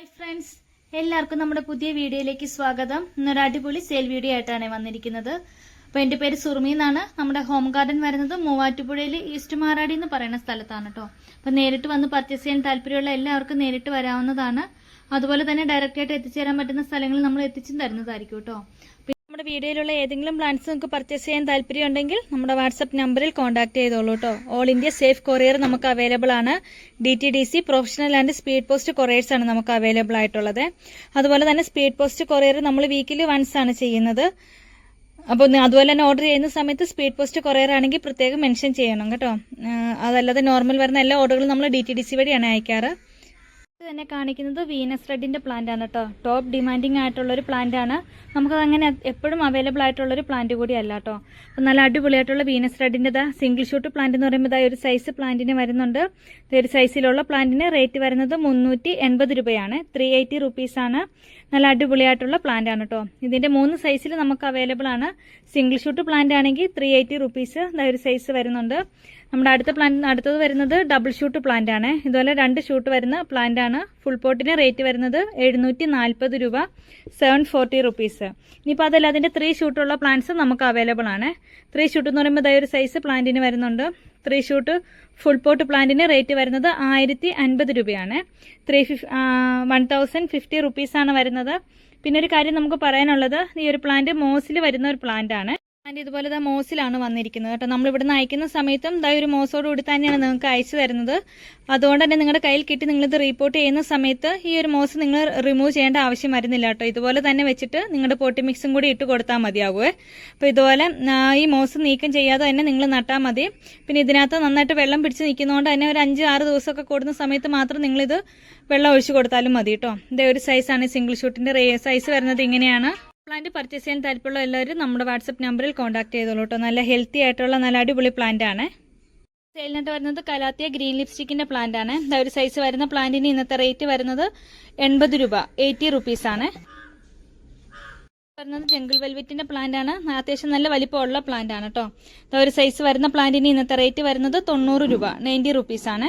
Hi friends എല്ലാവർക്കും നമ്മുടെ പുതിയ വീഡിയോയിലേക്ക് സ്വാഗതം. ഇന്നൊരു അടിപൊളി സെയിൽ വീഡിയോ ആയിട്ടാണ് വന്നിരിക്കുന്നത്. അപ്പോൾ എന്റെ പേര് സുറുമി എന്നാണ്. നമ്മുടെ ഹോം ഗാർഡൻ വരുന്നത് മൂവാറ്റുപുഴയിൽ ഈസ്റ്റ് മാറാടി എന്ന് പറയുന്ന സ്ഥലത്താണ് കേട്ടോ അപ്പോൾ നേരിട്ട് വന്ന് പർച്ചേസ് ചെയ്യാൻ താല്പര്യമുള്ള എല്ലാവർക്കും നേരിട്ട് വരാവുന്നതാണ്. അതുപോലെ തന്നെ ഡയറക്റ്റ് ആയിട്ട് എത്തിച്ചേരാൻ പറ്റുന്ന സ്ഥലങ്ങളിൽ നമ്മൾ എത്തിച്ചും തരുന്നതായിരിക്കും കേട്ടോ നമ്മുടെ വീഡിയോയിലുള്ള ഏതെങ്കിലും പ്ലാന്റ്സ് നിങ്ങൾക്ക് പർച്ചേസ് ചെയ്യാൻ താല്പര്യമുണ്ടെങ്കിൽ നമ്മുടെ വാട്സപ്പ് നമ്പറിൽ കോൺടാക്ട് ചെയ്തോളൂ കേട്ടോ ഓൾ ഇന്ത്യ സേഫ് കൊറിയർ നമുക്ക് അവൈലബിൾ ആണ്. D T D C professional and speed post couriers ആണ് നമുക്ക് അവൈലബിൾ ആയിട്ടുള്ളത്. അതുപോലെ തന്നെ സ്പീഡ് പോസ്റ്റ് കൊറിയർ നമ്മൾ വീക്കിലി വൺസ് ആണ് ചെയ്യുന്നത്. അപ്പോൾ അതുപോലെ തന്നെ ഓർഡർ ചെയ്യുന്ന സമയത്ത് സ്പീഡ് പോസ്റ്റ് കൊറിയർ ആണെങ്കിൽ പ്രത്യേകം മെൻഷൻ ചെയ്യണം കേട്ടോ. അതല്ലാതെ നോർമൽ വരുന്ന എല്ലാ ഓർഡറുകളും നമ്മൾ ഡി ടി ഡി സി വഴിയാണ് അയക്കാറ്. ഇത് തന്നെ കാണിക്കുന്നത് വീനസ് റെഡിന്റെ പ്ലാന്റ് ആണ് കേട്ടോ ടോപ്പ് ഡിമാൻഡിങ് ആയിട്ടുള്ള ഒരു പ്ലാന്റ് ആണ്. നമുക്കത് അങ്ങനെ എപ്പോഴും അവൈലബിൾ ആയിട്ടുള്ള ഒരു പ്ലാന്റ് കൂടി അല്ല കേട്ടോ അപ്പം നല്ല അടിപൊളിയായിട്ടുള്ള വീനസ് റെഡിന്റെ ഇതാ സിംഗിൾ ഷൂട്ട് പ്ലാന്റ് എന്ന് പറയുമ്പോൾ ഇതാ ഒരു സൈസ് പ്ലാന്റിന് വരുന്നുണ്ട്. ഇതൊരു സൈസിലുള്ള പ്ലാന്റിന് റേറ്റ് വരുന്നത് മുന്നൂറ്റി എൺപത് രൂപയാണ്. ത്രീ എയ്റ്റി നല്ല അടിപൊളിയായിട്ടുള്ള പ്ലാന്റ് ആണ് കേട്ടോ ഇതിന്റെ മൂന്ന് സൈസിൽ നമുക്ക് അവൈലബിൾ ആണ്. സിംഗിൾ ഷൂട്ട് പ്ലാന്റ് ആണെങ്കിൽ ത്രീ എയ്റ്റി റുപ്പീസ് ഒരു സൈസ് വരുന്നുണ്ട്. നമ്മുടെ അടുത്ത പ്ലാന്റ് അടുത്തത് വരുന്നത് ഡബിൾ ഷൂട്ട് പ്ലാന്റ് ആണ്. ഇതുപോലെ രണ്ട് ഷൂട്ട് വരുന്ന പ്ലാന്റ് ആണ്. ഫുൾ പോട്ടിന് റേറ്റ് വരുന്നത് എഴുന്നൂറ്റി നാൽപ്പത് രൂപ സെവൻ ഫോർട്ടി റുപ്പീസ് ഇനിയിപ്പോൾ അതല്ല അതിന്റെ ത്രീ ഷൂട്ടുള്ള പ്ലാന്റ്സ് നമുക്ക് അവൈലബിൾ ആണ്. ത്രീ ഷൂട്ട് എന്ന് പറയുമ്പോൾ ഇതായ ഒരു സൈസ് പ്ലാന്റിന് വരുന്നുണ്ട്. ത്രീ ഷൂട്ട് ഫുൾ പോട്ട് പ്ലാന്റിന് റേറ്റ് വരുന്നത് ആയിരത്തി അൻപത് രൂപയാണ്. ത്രീ ഫിഫ് വൺ തൗസൻഡ് ഫിഫ്റ്റി റുപ്പീസാണ് വരുന്നത്. പിന്നെ ഒരു കാര്യം നമുക്ക് പറയാനുള്ളത് ഈ ഒരു പ്ലാന്റ് മോസിൽ വരുന്ന ഒരു പ്ലാന്റ് ആണ് പ്ലാന്റ് ഇതുപോലെ ഇതാ മോസിലാണ് വന്നിരിക്കുന്നത് കേട്ടോ. നമ്മൾ ഇവിടുന്ന് അയക്കുന്ന സമയത്തും ദാ ഒരു മോസോട് കൂടി തന്നെയാണ് നിങ്ങൾക്ക് അയച്ചു തരുന്നത്. അതുകൊണ്ട് തന്നെ നിങ്ങളുടെ കയ്യിൽ കിട്ടി നിങ്ങളിത് റിപ്പോർട്ട് ചെയ്യുന്ന സമയത്ത് ഈ ഒരു മോസ് നിങ്ങൾ റിമൂവ് ചെയ്യേണ്ട ആവശ്യം വരുന്നില്ല കേട്ടോ. ഇതുപോലെ തന്നെ വെച്ചിട്ട് നിങ്ങളുടെ പോട്ടി മിക്സും കൂടി ഇട്ട് കൊടുത്താൽ മതിയാകുമേ അപ്പോൾ ഇതുപോലെ ഈ മോസ് നീക്കം ചെയ്യാതെ തന്നെ നിങ്ങൾ നട്ടാൽ മതി. പിന്നെ ഇതിനകത്ത് നന്നായിട്ട് വെള്ളം പിടിച്ച് നിൽക്കുന്നതുകൊണ്ട് തന്നെ ഒരു അഞ്ച് ആറ് ദിവസമൊക്കെ കൂടുന്ന സമയത്ത് മാത്രം നിങ്ങളിത് വെള്ളം ഒഴിച്ചു കൊടുത്താലും മതി കേട്ടോ. ഇതേ ഒരു സൈസാണ് സിംഗിൾ ഷൂട്ടിന്റെ സൈസ് വരുന്നത് ഇങ്ങനെയാണ്. പ്ലാന്റ് പർച്ചേസ് ചെയ്യാൻ താല്പര്യമുള്ള എല്ലാവരും നമ്മുടെ വാട്സപ്പ് നമ്പറിൽ കോൺടാക്ട് ചെയ്തോളൂ കേട്ടോ നല്ല ഹെൽത്തി ആയിട്ടുള്ള നല്ല അടിപൊളി പ്ലാന്റ് ആണ്. സെയിലിനായിട്ട് വരുന്നത് കലാത്തിയ ഗ്രീൻ ലിപ്സ്റ്റിക്കിന്റെ പ്ലാന്റ് ആണ്. ഒരു സൈസ് വരുന്ന പ്ലാന്റിന് ഇന്നത്തെ റേറ്റ് വരുന്നത് എൺപത് രൂപ എയ്റ്റി റുപ്പീസ് ആണ്. വരുന്നത് ജംഗിൾ വെൽവെറ്റിന്റെ പ്ലാന്റ് ആണ്. അത്യാവശ്യം നല്ല വലിപ്പമുള്ള പ്ലാന്റ് ആണ് കേട്ടോ ഒരു സൈസ് വരുന്ന പ്ലാന്റിന് ഇന്നത്തെ റേറ്റ് വരുന്നത് തൊണ്ണൂറ് രൂപ നയന്റി റുപ്പീസ് ആണ്.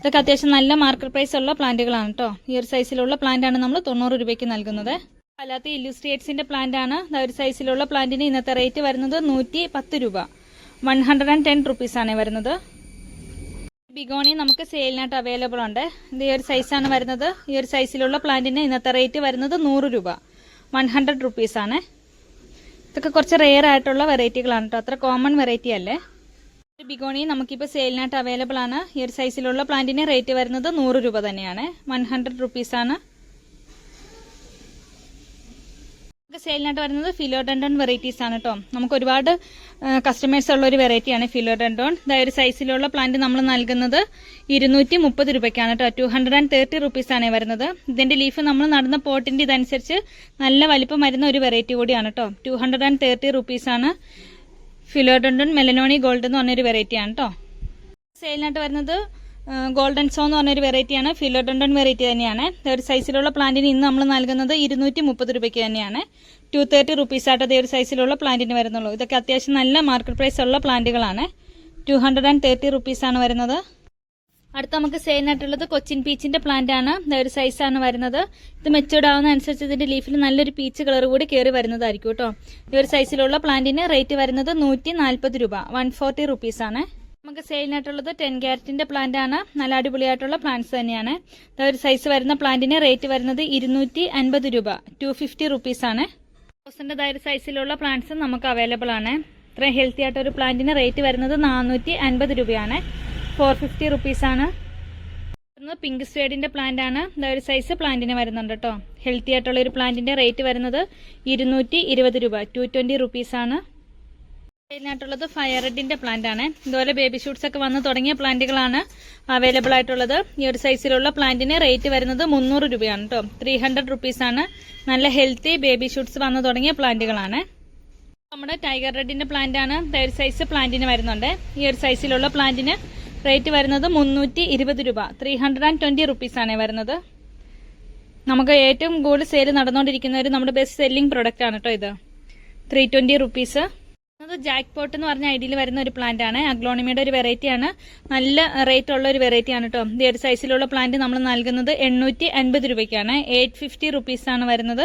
ഇതൊക്കെ അത്യാവശ്യം നല്ല മാർക്കറ്റ് പ്രൈസ് ഉള്ള പ്ലാന്റുകളാണ് കേട്ടോ ഈ ഒരു സൈസിലുള്ള പ്ലാന്റ് ആണ് നമ്മൾ തൊണ്ണൂറ് രൂപയ്ക്ക് നൽകുന്നത്. അല്ലാത്ത ഇല്ലുസ്ട്രേറ്റ്സിന്റെ പ്ലാന്റ് ആണ്. ഒരു സൈസിലുള്ള പ്ലാന്റിന് ഇന്നത്തെ റേറ്റ് വരുന്നത് നൂറ്റി പത്ത് രൂപ. One hundred and ten rupees ആണ് വരുന്നത്. ബിഗോണി നമുക്ക് സെയിലിനായിട്ട് അവൈലബിൾ ഉണ്ട്. ഇത് ഈ ഒരു സൈസാണ് വരുന്നത്. ഈ ഒരു സൈസിലുള്ള പ്ലാന്റിന് ഇന്നത്തെ റേറ്റ് വരുന്നത് നൂറ് രൂപ. വൺ ഹൺഡ്രഡ് റുപ്പീസ് ആണ്. ഇതൊക്കെ കുറച്ച് റെയർ ആയിട്ടുള്ള വെറൈറ്റികളാണ് കേട്ടോ. അത്ര കോമൺ വെറൈറ്റി അല്ലേ? ബിഗോണി നമുക്കിപ്പോൾ സെയിലിനായിട്ട് അവൈലബിൾ ആണ്. ഈ ഒരു സൈസിലുള്ള പ്ലാന്റിന് റേറ്റ് വരുന്നത് നൂറ് രൂപ തന്നെയാണ്. വൺ ഹൺഡ്രഡ് റുപ്പീസ് ആണ് നമുക്ക് സെയിലിനായിട്ട് വരുന്നത് ഫിലോഡൻഡോൺ വെറൈറ്റീസ് ആണ് കേട്ടോ നമുക്ക് ഒരുപാട് കസ്റ്റമേഴ്സ് ഉള്ള ഒരു വെറൈറ്റിയാണ് ഫിലോഡൻഡോൺ ഒരു സൈസിലുള്ള പ്ലാന്റ് നമ്മൾ നൽകുന്നത് ഇരുന്നൂറ്റി മുപ്പത് രൂപയ്ക്കാണ് കേട്ടോ two hundred and thirty rupees ആണ് വരുന്നത്. ഇതിന്റെ ലീഫ് നമ്മൾ നടന്ന പോട്ടിന്റെ ഇതനുസരിച്ച് നല്ല വലിപ്പം വരുന്ന ഒരു വെറൈറ്റി കൂടിയാണ് കേട്ടോ two hundred and thirty rupees ആണ് ഫിലോഡൻഡോൺ മെലനോണി ഗോൾഡ് എന്ന് പറഞ്ഞൊരു വെറൈറ്റിയാണ് കേട്ടോ സെയിലിനായിട്ട് വരുന്നത് ഗോൾഡൻ സോ എന്ന് പറഞ്ഞൊരു വെറൈറ്റിയാണ് ഫിലോഡൻഡൺ വെറൈറ്റി തന്നെയാണ്. ഒരു സൈസിലുള്ള പ്ലാന്റിന് ഇന്ന് നമ്മൾ നൽകുന്നത് ഇരുന്നൂറ്റി മുപ്പത് രൂപയ്ക്ക് തന്നെയാണ്. ടു തേർട്ടി റുപ്പീസ് ആയിട്ട് അതേ ഒരു സൈസിലുള്ള പ്ലാന്റിന് വരുന്നുള്ളൂ. ഇതൊക്കെ അത്യാവശ്യം നല്ല മാർക്കറ്റ് പ്രൈസ് ഉള്ള പ്ലാന്റുകളാണ് two hundred and thirty rupees ആണ് വരുന്നത്. അടുത്ത നമുക്ക് സെയിലിനായിട്ടുള്ളത് കൊച്ചിൻ പീച്ചിന്റെ പ്ലാന്റ് ആണ്. ഒരു സൈസാണ് വരുന്നത്. ഇത് മെച്ചൂർഡ് ആവുന്ന അനുസരിച്ച് ഇതിന്റെ ലീഫിൽ നല്ലൊരു പീച്ച് കളർ കൂടി കയറി വരുന്നതായിരിക്കും കേട്ടോ. ഈ ഒരു സൈസിലുള്ള പ്ലാന്റിന് റേറ്റ് വരുന്നത് നൂറ്റി രൂപ. വൺ ഫോർട്ടി റുപ്പീസ് ആണ്. നമുക്ക് സെയിലിനായിട്ടുള്ളത് ടെൻ ക്യാരറ്റിന്റെ പ്ലാന്റ് ആണ്. നല്ല അടിപൊളിയായിട്ടുള്ള പ്ലാന്റ്സ് തന്നെയാണ്. ഒരു സൈസ് വരുന്ന പ്ലാന്റിന് റേറ്റ് വരുന്നത് ഇരുന്നൂറ്റി അൻപത് രൂപ. ടു ഫിഫ്റ്റി റുപ്പീസ് ആണ്. ഒരു സൈസിലുള്ള പ്ലാന്റ്സ് നമുക്ക് അവൈലബിൾ ആണ്. ഇത്രയും ഹെൽത്തി ആയിട്ട് ഒരു പ്ലാന്റിന് റേറ്റ് വരുന്നത് നാനൂറ്റി അൻപത് രൂപയാണ്. ഫോർ ഫിഫ്റ്റി റുപ്പീസ് ആണ്. പിങ്ക് സ്വേഡിന്റെ പ്ലാന്റ് ആണ്. ഒരു സൈസ് പ്ലാന്റിന് വരുന്നുണ്ട് കേട്ടോ ഹെൽത്തി ആയിട്ടുള്ള ഒരു പ്ലാന്റിന്റെ റേറ്റ് വരുന്നത് ഇരുന്നൂറ്റി രൂപ. ടു ട്വന്റി റുപ്പീസ് ആണ്. ഇതിനായിട്ടുള്ളത് ഫയർ റെഡിന്റെ പ്ലാന്റ് ആണ്. ഇതുപോലെ ബേബി ഷൂട്ട്സ് ഒക്കെ വന്ന് തുടങ്ങിയ പ്ലാന്റുകളാണ് അവൈലബിൾ ആയിട്ടുള്ളത്. ഈ ഒരു സൈസിലുള്ള പ്ലാന്റിന് റേറ്റ് വരുന്നത് മുന്നൂറ് രൂപയാണ് കേട്ടോ ത്രീ ഹൺഡ്രഡ് റുപ്പീസ് ആണ്. നല്ല ഹെൽത്തി ബേബി ഷൂട്ട്സ് വന്ന് തുടങ്ങിയ പ്ലാന്റുകളാണ്. നമ്മുടെ ടൈഗർ റെഡിന്റെ പ്ലാന്റ് ആണ്. തേർഡ് സൈസ് പ്ലാന്റിന് വരുന്നുണ്ട്. ഈ ഒരു സൈസിലുള്ള പ്ലാന്റിന് റേറ്റ് വരുന്നത് മുന്നൂറ്റി ഇരുപത് രൂപ. Three hundred and twenty rupees ആണ് വരുന്നത്. നമുക്ക് ഏറ്റവും കൂടുതൽ സെയിൽ നടന്നുകൊണ്ടിരിക്കുന്ന ഒരു നമ്മുടെ ബെസ്റ്റ് സെല്ലിംഗ് പ്രൊഡക്റ്റ് ആണ് കേട്ടോ ഇത്. ത്രീ ട്വന്റി റുപ്പീസ് അത് ജാക്ക് പോട്ട് എന്ന് പറഞ്ഞ ഐഡിയിൽ വരുന്ന ഒരു പ്ലാന്റ് ആണ്. അഗ്ലോണിമയുടെ ഒരു വെറൈറ്റി ആണ്. നല്ല റേറ്റ് ഉള്ള ഒരു വെറൈറ്റി ആണ് കേട്ടോ ഈ ഒരു സൈസിലുള്ള പ്ലാന്റ് നമ്മൾ നൽകുന്നത് എണ്ണൂറ്റി അൻപത് രൂപയ്ക്കാണ്. എയ്റ്റ് ഫിഫ്റ്റി റുപ്പീസ് ആണ് വരുന്നത്.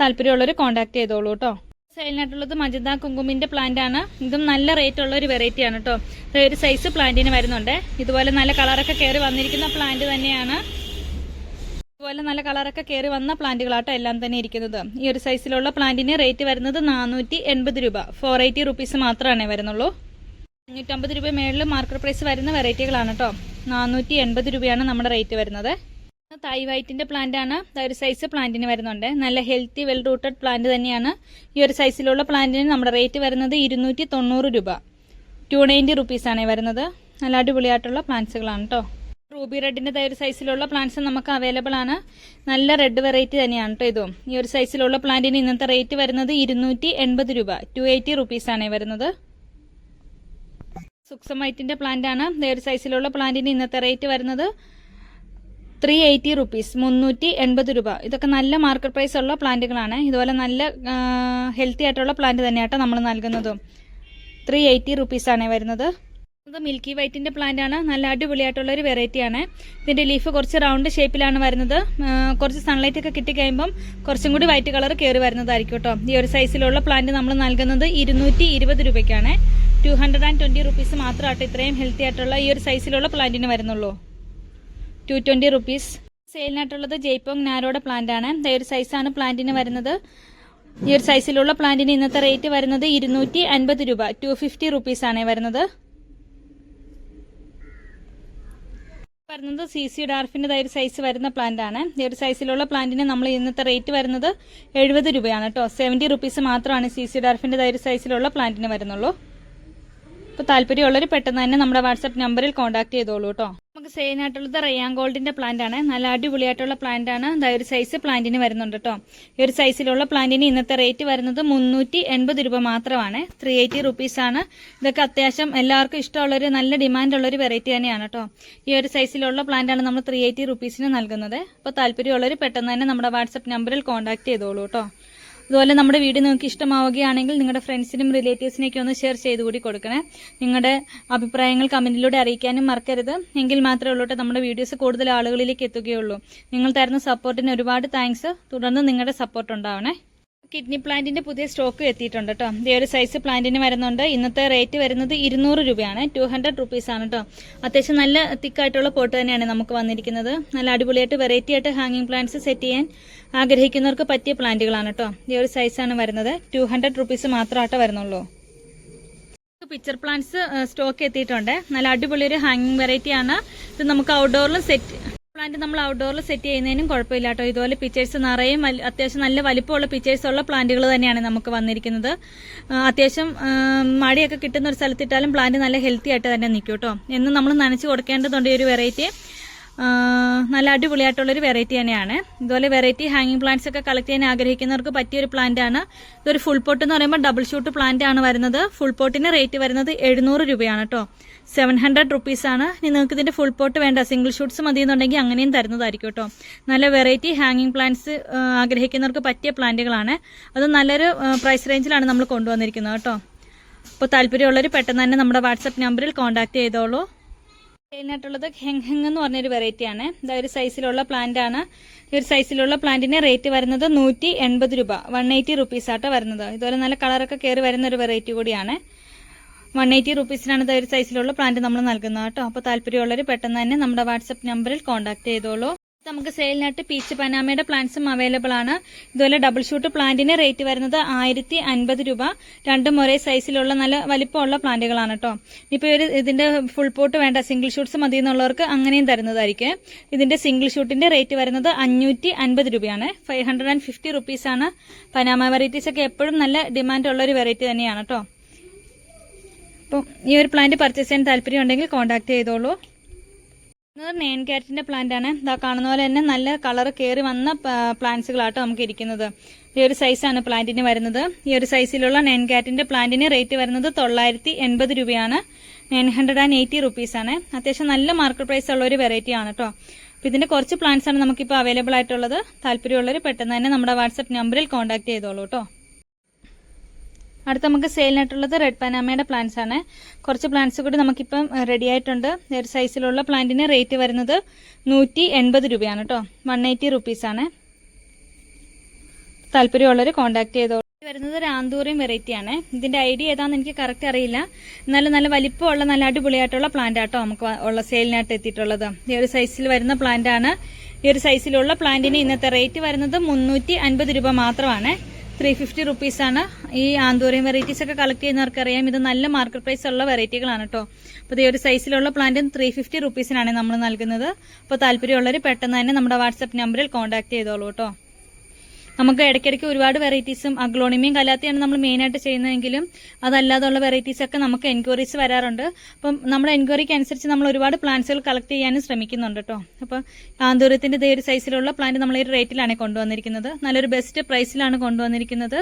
താല്പര്യമുള്ളവർ കോൺടാക്ട് ചെയ്തോളൂ കേട്ടോ സെയിലിനായിട്ടുള്ളത് മജന്ത കുങ്കുമിന്റെ പ്ലാന്റ് ആണ്. ഇതും നല്ല റേറ്റ് ഉള്ള ഒരു വെറൈറ്റി ആണ് കേട്ടോ ഒരു സൈസ് പ്ലാന്റിന് വരുന്നുണ്ട്. ഇതുപോലെ നല്ല കളറൊക്കെ കയറി വന്നിരിക്കുന്ന പ്ലാന്റ് തന്നെയാണ്. ഇതുപോലെ നല്ല കളറൊക്കെ കയറി വന്ന പ്ലാന്റുകളാട്ടോ എല്ലാം തന്നെ ഇരിക്കുന്നത്. ഈ ഒരു സൈസിലുള്ള പ്ലാന്റിന് റേറ്റ് വരുന്നത് നാനൂറ്റി എൺപത് രൂപ. ഫോർ എയ്റ്റി റുപ്പീസ് മാത്രമേ വരുന്നുള്ളൂ. അഞ്ഞൂറ്റമ്പത് രൂപ മേളിൽ മാർക്കറ്റ് പ്രൈസ് വരുന്ന വെറൈറ്റികളാണ് കേട്ടോ നാനൂറ്റി എൺപത് രൂപയാണ് നമ്മുടെ റേറ്റ് വരുന്നത്. തായ് വൈറ്റിന്റെ പ്ലാന്റ് ആണ്. ദാ ഒരു സൈസ് പ്ലാന്റിന് വരുന്നുണ്ട്. നല്ല ഹെൽത്തി വെൽ റൂട്ടഡ് പ്ലാന്റ് തന്നെയാണ്. ഈ ഒരു സൈസിലുള്ള പ്ലാന്റിന് നമ്മുടെ റേറ്റ് വരുന്നത് ഇരുന്നൂറ്റി തൊണ്ണൂറ് രൂപ ടു നയന്റി റുപ്പീസാണ് വരുന്നത്. നല്ല അടിപൊളിയായിട്ടുള്ള പ്ലാന്റ്സുകളാണ് കേട്ടോ റൂബി റെഡിന്റെ ഒരു സൈസിലുള്ള പ്ലാന്റ്സ് നമുക്ക് അവൈലബിൾ ആണ്. നല്ല റെഡ് വെറൈറ്റി തന്നെയാണ് കേട്ടോ ഇതും. ഈ ഒരു സൈസിലുള്ള പ്ലാന്റിന് ഇന്നത്തെ റേറ്റ് വരുന്നത് ഇരുന്നൂറ്റി എൺപത് രൂപ ടു എയ്റ്റി റുപ്പീസാണ് വരുന്നത്. പ്ലാന്റ് ആണ്. ഒരു സൈസിലുള്ള പ്ലാന്റിന് ഇന്നത്തെ റേറ്റ് വരുന്നത് ത്രീ എയ്റ്റി റുപ്പീസ് മുന്നൂറ്റി എൺപത് രൂപ. ഇതൊക്കെ നല്ല മാർക്കറ്റ് പ്രൈസ് ഉള്ള പ്ലാന്റുകളാണ് ഇതുപോലെ നല്ല ഹെൽത്തി ആയിട്ടുള്ള പ്ലാന്റ് തന്നെയാട്ടോ നമ്മൾ നൽകുന്നതും. ത്രീ എയ്റ്റി റുപ്പീസാണ് വരുന്നത്. ഇത് മിൽക്കി വൈറ്റിന്റെ പ്ലാന്റ് ആണ്. നല്ല അടിപൊളിയായിട്ടുള്ള ഒരു വെറൈറ്റി ആണ്. ഇതിന്റെ ലീഫ് കുറച്ച് റൗണ്ട് ഷേപ്പിലാണ് വരുന്നത്. കുറച്ച് സൺലൈറ്റ് ഒക്കെ കിട്ടി കഴിയുമ്പം കുറച്ചും കൂടി വൈറ്റ് കളർ കയറി വരുന്നതായിരിക്കും കേട്ടോ. ഈ ഒരു സൈസിലുള്ള പ്ലാന്റ് നമ്മൾ നൽകുന്നത് ഇരുന്നൂറ്റി ഇരുപത് രൂപയ്ക്കാണ്. Two hundred and twenty rupees മാത്രമായിട്ട് ഇത്രയും ഹെൽത്തി ആയിട്ടുള്ള ഈ ഒരു സൈസിലുള്ള പ്ലാന്റിന് വരുന്നുള്ളൂ. ടു ട്വന്റി റുപ്പീസ് സെയിലിനായിട്ടുള്ളത് ജയ്പോങ് നാരോടെ പ്ലാന്റ് ആണ്. ഈ ഒരു സൈസാണ് പ്ലാന്റിന് വരുന്നത്. ഈ ഒരു സൈസിലുള്ള പ്ലാന്റിന് ഇന്നത്തെ റേറ്റ് വരുന്നത് ഇരുന്നൂറ്റി അൻപത് രൂപ ടു ഫിഫ്റ്റി ആണ് വരുന്നത്. വരുന്നത് സി സി ഡാർഫിന്റെ ഒരു സൈസ് വരുന്ന പ്ലാന്റ് ആണ്. ഈ ഒരു സൈസിലുള്ള പ്ലാന്റിന് നമ്മൾ ഇന്നത്തെ റേറ്റ് വരുന്നത് എഴുപത് രൂപയാണ് കേട്ടോ സെവന്റി റുപ്പീസ് മാത്രമാണ് സി സി ഡാർഫിന്റെ ഒരു സൈസിലുള്ള പ്ലാന്റിന് വരുന്നുള്ളൂ. അപ്പോൾ താല്പര്യമുള്ളവർ പെട്ടെന്ന് തന്നെ നമ്മുടെ വാട്സാപ്പ് നമ്പറിൽ കോൺടാക്ട് ചെയ്തോളൂ കേട്ടോ. നമുക്ക് സെയിൻ ആയിട്ടുള്ളത് റയാൻ ഗോൾഡിന്റെ പ്ലാന്റ് ആണ്. നല്ല അടിപൊളിയായിട്ടുള്ള പ്ലാന്റ് ആണ്. ഒരു സൈസ് പ്ലാന്റിന് വരുന്നുണ്ട് കേട്ടോ. ഈ ഒരു സൈസിലുള്ള പ്ലാന്റിന് ഇന്നത്തെ റേറ്റ് വരുന്നത് മുന്നൂറ്റി എൺപത് രൂപ മാത്രമാണ്. ത്രീ എയ്റ്റി റുപ്പീസ് ആണ്. ഇതൊക്കെ അത്യാവശ്യം എല്ലാവർക്കും ഇഷ്ടമുള്ള ഒരു നല്ല ഡിമാൻഡ് ഉള്ള ഒരു വെറൈറ്റി തന്നെയാണ് കേട്ടോ. ഈ ഒരു സൈസിലുള്ള പ്ലാന്റ് ആണ് നമ്മൾ ത്രീ എയ്റ്റി റുപ്പീസിന് നൽകുന്നത്. അപ്പോൾ താല്പര്യമുള്ളവർ പെട്ടെന്ന് തന്നെ നമ്മുടെ വാട്സ്ആപ്പ് നമ്പറിൽ കോൺടാക്ട് ചെയ്തോളൂ കേട്ടോ. അതുപോലെ നമ്മുടെ വീഡിയോ നിങ്ങൾക്ക് ഇഷ്ടമാവുകയാണെങ്കിൽ നിങ്ങളുടെ ഫ്രണ്ട്സിനും റിലേറ്റീവ്സിനൊക്കെ ഒന്ന് ഷെയർ ചെയ്ത് കൂടി കൊടുക്കണേ. നിങ്ങളുടെ അഭിപ്രായങ്ങൾ കമന്റിലൂടെ അറിയിക്കാനും മറക്കരുത്. എങ്കിൽ മാത്രമേ ഉള്ളൂട്ടെ നമ്മുടെ വീഡിയോസ് കൂടുതൽ ആളുകളിലേക്ക് എത്തുകയുള്ളൂ. നിങ്ങൾ തരുന്ന സപ്പോർട്ടിന് ഒരുപാട് താങ്ക്സ് തുടർന്ന് നിങ്ങളുടെ സപ്പോർട്ട് ഉണ്ടാവണേ. കിഡ്നി പ്ലാന്റിന്റെ പുതിയ സ്റ്റോക്ക് എത്തിയിട്ടുണ്ട് കേട്ടോ ഇതേ ഒരു സൈസ് പ്ലാന്റിന് വരുന്നുണ്ട്. ഇന്നത്തെ റേറ്റ് വരുന്നത് ഇരുന്നൂറ് രൂപയാണ്. ടു ഹൺഡ്രഡ് റുപ്പീസ് ആണ് കേട്ടോ അത്യാവശ്യം നല്ല തിക്കായിട്ടുള്ള പോട്ട് തന്നെയാണ് നമുക്ക് വന്നിരിക്കുന്നത്. നല്ല അടിപൊളിയായിട്ട് വെറൈറ്റി ആയിട്ട് ഹാങ്ങിങ് പ്ലാന്റ്സ് സെറ്റ് ചെയ്യാൻ ആഗ്രഹിക്കുന്നവർക്ക് പറ്റിയ പ്ലാന്റുകളാണ് കേട്ടോ ഇതേ ഒരു സൈസാണ് വരുന്നത്. ടു ഹൺഡ്രഡ് റുപ്പീസ് മാത്രമായിട്ട് വരുന്നുള്ളൂ. പിക്ചർ പ്ലാന്റ്സ് സ്റ്റോക്ക് എത്തിയിട്ടുണ്ട്. നല്ല അടിപൊളി ഒരു ഹാങ്ങിങ് വെറൈറ്റി ആണ്. ഇത് നമുക്ക് ഔട്ട്ഡോറിലും സെറ്റ് പ്ലാന്റ് നമ്മൾ ഔട്ട്ഡോറിൽ സെറ്റ് ചെയ്യുന്നതിനും കുഴപ്പമില്ല കേട്ടോ ഇതുപോലെ പിക്ചേഴ്സ് നിറയും അത്യാവശ്യം നല്ല വലിപ്പമുള്ള പിക്ചേഴ്സ് ഉള്ള പ്ലാന്റുകൾ തന്നെയാണ് നമുക്ക് വന്നിരിക്കുന്നത്. അത്യാവശ്യം മഴയൊക്കെ കിട്ടുന്ന ഒരു സ്ഥലത്തിട്ടാലും പ്ലാന്റ് നല്ല ഹെൽത്തി ആയിട്ട് തന്നെ നിൽക്കും കേട്ടോ എന്നും നമ്മൾ നനച്ച് കൊടുക്കേണ്ടതുണ്ട് ഈ ഒരു വെറൈറ്റി നല്ല അടിപൊളിയായിട്ടുള്ളൊരു വെറൈറ്റി തന്നെയാണ്. ഇതുപോലെ വെറൈറ്റി ഹാങ്ങിങ് പ്ലാന്റ്സ് ഒക്കെ കളക്ട് ചെയ്യാൻ ആഗ്രഹിക്കുന്നവർക്ക് പറ്റിയൊരു പ്ലാന്റ് ആണ്. ഇതൊരു ഫുൾ പോട്ട് എന്ന് പറയുമ്പോൾ ഡബിൾ ഷൂട്ട് പ്ലാന്റ് ആണ് വരുന്നത്. ഫുൾ പോട്ടിന് റേറ്റ് വരുന്നത് എഴുന്നൂറ് രൂപയാണ് കേട്ടോ സെവൻ ഹൺഡ്രഡ് റുപ്പീസ് ആണ്. ഇനി നിങ്ങൾക്ക് ഇതിന്റെ ഫുൾ പോട്ട് വേണ്ട. സിംഗിൾ ഷൂട്ട്സ് മതി എന്നുണ്ടെങ്കിൽ അങ്ങനെയും തരുന്നതായിരിക്കും കേട്ടോ നല്ല വെറൈറ്റി ഹാങ്ങിങ് പ്ലാന്റ്സ് ആഗ്രഹിക്കുന്നവർക്ക് പറ്റിയ പ്ലാന്റുകളാണ് അത് നല്ലൊരു പ്രൈസ് റേഞ്ചിലാണ് നമ്മൾ കൊണ്ടുവന്നിരിക്കുന്നത് കേട്ടോ അപ്പോൾ താല്പര്യമുള്ളവർ പെട്ടെന്ന് തന്നെ നമ്മുടെ വാട്സപ്പ് നമ്പറിൽ കോൺടാക്ട് ചെയ്തോളൂ. മെയിനായിട്ടുള്ളത് ഹെങ് ഹെങ് എന്ന് പറഞ്ഞൊരു വെറൈറ്റി ആണ്. ഇതാ ഒരു സൈസിലുള്ള പ്ലാന്റ് ആണ്. ഈ ഒരു സൈസിലുള്ള പ്ലാന്റിന് റേറ്റ് വരുന്നത് നൂറ്റി എൺപത് രൂപ. വൺ എയ്റ്റി റുപ്പീസ് ആട്ടോ വരുന്നത്. ഇതുപോലെ നല്ല കളറൊക്കെ കയറി വരുന്ന ഒരു വെറൈറ്റി കൂടിയാണ്. വൺ എയ്റ്റി റുപ്പീസിനാണ് ഇതൊരു സൈസിലുള്ള പ്ലാന്റ് നമ്മൾ നൽകുന്നത് കേട്ടോ. അപ്പോൾ താല്പര്യമുള്ളവർ പെട്ടെന്ന് തന്നെ നമ്മുടെ വാട്സപ്പ് നമ്പറിൽ കോൺടാക്ട് ചെയ്തോളൂ. നമുക്ക് സെയിലിനായിട്ട് പീച്ച് പനാമയുടെ പ്ലാന്റ്സും അവൈലബിൾ ആണ്. ഇതുപോലെ ഡബിൾ ഷൂട്ട് പ്ലാന്റിന് റേറ്റ് വരുന്നത് ആയിരത്തി അൻപത് രൂപ. രണ്ടും ഒരേ സൈസിലുള്ള നല്ല വലിപ്പമുള്ള പ്ലാന്റുകളാണ് കേട്ടോ ഇപ്പോൾ ഒരു ഇതിന്റെ ഫുൾ പോട്ട് വേണ്ട സിംഗിൾ ഷൂട്ട്സ് മതി എന്നുള്ളവർക്ക് അങ്ങനെയും തരുന്നതായിരിക്കും. ഇതിന്റെ സിംഗിൾ ഷൂട്ടിന്റെ റേറ്റ് വരുന്നത് അഞ്ഞൂറ്റി അൻപത് രൂപയാണ്. Five hundred and fifty rupees ആണ്. പനാമ വെറൈറ്റീസ് ഒക്കെ എപ്പോഴും നല്ല ഡിമാൻഡ് ഉള്ള ഒരു വെറൈറ്റി തന്നെയാണ് കേട്ടോ അപ്പം ഈ ഒരു പ്ലാന്റ് പർച്ചേസ് ചെയ്യാൻ താല്പര്യം ഉണ്ടെങ്കിൽ കോൺടാക്ട് ചെയ്തോളൂ. ഇത് നെയിൻ കാറ്റിന്റെ പ്ലാന്റ് ആണ്. ഇതാ കാണുന്ന പോലെ തന്നെ നല്ല കളർ കയറി വന്ന പ്ലാന്റ്സുകളാട്ടോ നമുക്ക് ഇരിക്കുന്നത് ഈ ഒരു സൈസാണ് പ്ലാന്റിന് വരുന്നത്. ഈ ഒരു സൈസിലുള്ള നെയിൻ കാറ്റിന്റെ പ്ലാന്റിന് റേറ്റ് വരുന്നത് തൊള്ളായിരത്തി എൺപത് രൂപയാണ്. Nine hundred and eighty rupees ആണ്. അത്യാവശ്യം നല്ല മാർക്കറ്റ് പ്രൈസ് ഉള്ള ഒരു വെറൈറ്റി ആണ് കേട്ടോ അപ്പൊ ഇതിന്റെ കുറച്ച് പ്ലാന്റ്സ് ആണ് നമുക്കിപ്പോൾ അവൈലബിൾ ആയിട്ടുള്ളത്. താല്പര്യമുള്ളവർ പെട്ടെന്ന് തന്നെ നമ്മുടെ വാട്സപ്പ് നമ്പറിൽ കോൺടാക്ട് ചെയ്തോളൂ കേട്ടോ അടുത്ത നമുക്ക് സെയിലിനായിട്ടുള്ളത് റെഡ് പനാമയുടെ പ്ലാന്റ്സ് ആണ്. കുറച്ച് പ്ലാന്റ്സ് കൂടി നമുക്കിപ്പം റെഡി ആയിട്ടുണ്ട്. ഒരു സൈസിലുള്ള പ്ലാന്റിന് റേറ്റ് വരുന്നത് നൂറ്റി എൺപത് രൂപയാണ് കേട്ടോ വൺ എയ്റ്റി റുപ്പീസാണ് താല്പര്യമുള്ളവർ കോൺടാക്ട് ചെയ്തോളൂ വരുന്നത് ഒരു ആന്തൂറിയം വെറൈറ്റി ആണ്. ഇതിന്റെ ഐഡിയ ഏതാണെന്ന് എനിക്ക് കറക്റ്റ് അറിയില്ല. എന്നാലും നല്ല വലിപ്പമുള്ള നല്ല അടിപൊളിയായിട്ടുള്ള പ്ലാന്റ് ആട്ടോ നമുക്ക് ഉള്ള സെയിലിനായിട്ട് എത്തിയിട്ടുള്ളത്. ഈ ഒരു സൈസിൽ വരുന്ന പ്ലാന്റ് ആണ്. ഈ ഒരു സൈസിലുള്ള പ്ലാന്റിന് ഇന്നത്തെ റേറ്റ് വരുന്നത് മുന്നൂറ്റി രൂപ മാത്രമാണ്. ത്രീ ഫിഫ്റ്റി റുപ്പീസ് ആണ്. ഈ ആന്തൂറിയം വെറൈറ്റീസ് ഒക്കെ കളക്ട് ചെയ്യുന്നവർക്കറിയാം. ഇത് നല്ല മാർക്കറ്റ് പ്രൈസ് ഉള്ള വെറൈറ്റികളാണ് കേട്ടോ അപ്പോൾ ഈ ഒരു സൈസിലുള്ള പ്ലാന്റും ത്രീ ഫിഫ്റ്റി റുപ്പീസിനാണ് നമ്മൾ നൽകുന്നത്. അപ്പോൾ താല്പര്യമുള്ളവർ പെട്ടെന്ന് തന്നെ നമ്മുടെ വാട്സപ്പ് നമ്പറിൽ കോൺടാക്ട് ചെയ്തോളൂ കേട്ടോ നമുക്ക് ഇടയ്ക്കിടയ്ക്ക് ഒരുപാട് വെറൈറ്റീസും അഗ്ലോണിമിയും കലാത്തിയാണ് നമ്മൾ മെയിൻ ആയിട്ട് ചെയ്യുന്നതെങ്കിലും അതല്ലാതുള്ള വെറൈറ്റീസ് ഒക്കെ നമുക്ക് എൻക്വയറീസ് വരാറുണ്ട്. അപ്പം നമ്മുടെ എൻക്വയറിക്ക് അനുസരിച്ച് നമ്മൾ ഒരുപാട് പ്ലാന്റ്സുകൾ കളക്ട് ചെയ്യാനും ശ്രമിക്കുന്നുണ്ട് കേട്ടോ. അപ്പോൾ ആന്തൂരത്തിന്റെ ഇതേ ഒരു സൈസിലുള്ള പ്ലാന്റ് നമ്മൾ ഈ റേറ്റിലാണ് കൊണ്ടുവന്നിരിക്കുന്നത്. നല്ലൊരു ബെസ്റ്റ് പ്രൈസിലാണ് കൊണ്ടുവന്നിരിക്കുന്നത്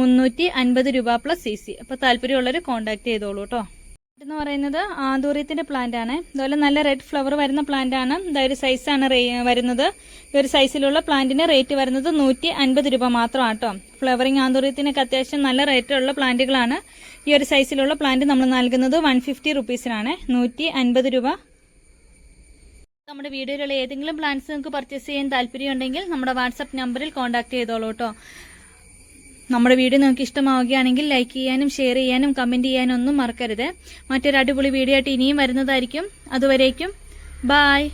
മുന്നൂറ്റി അൻപത് രൂപ പ്ലസ് സി സി അപ്പോൾ താല്പര്യമുള്ളവർ കോൺടാക്ട് ചെയ്തോളൂ കേട്ടോ. എന്ന് പറയുന്നത് ആന്തൂറിയത്തിന്റെ പ്ലാന്റ് ആണ്. അതുപോലെ നല്ല റെഡ് ഫ്ലവർ വരുന്ന പ്ലാന്റ് ആണ്. ഇതാ ഒരു സൈസാണ് വരുന്നത്. ഈ ഒരു സൈസിലുള്ള പ്ലാന്റിന് റേറ്റ് വരുന്നത് നൂറ്റി അൻപത് രൂപ മാത്രമാണ് കേട്ടോ ഫ്ലവറിങ് ആന്തൂറിയത്തിനൊക്കെ അത്യാവശ്യം നല്ല റേറ്റുള്ള പ്ലാന്റുകളാണ് ഈ ഒരു സൈസിലുള്ള പ്ലാന്റ് നമ്മൾ നൽകുന്നത് വൺ ഫിഫ്റ്റി റുപ്പീസിനാണ് നൂറ്റി അൻപത് രൂപ. നമ്മുടെ വീഡിയോയിലുള്ള ഏതെങ്കിലും പ്ലാന്റ്സ് നിങ്ങൾക്ക് പർച്ചേസ് ചെയ്യാൻ താല്പര്യമുണ്ടെങ്കിൽ നമ്മുടെ വാട്സപ്പ് നമ്പറിൽ കോൺടാക്ട് ചെയ്തോളൂ കേട്ടോ നമ്മുടെ വീഡിയോ നിങ്ങൾക്ക് ഇഷ്ടമാവുകയാണെങ്കിൽ ലൈക്ക് ചെയ്യാനും ഷെയർ ചെയ്യാനും കമന്റ് ചെയ്യാനും ഒന്നും മറക്കരുത്. മറ്റൊരു അടിപൊളി വീഡിയോ ആയിട്ട് ഇനിയും വരുന്നതായിരിക്കും. അതുവരേക്കും ബായ്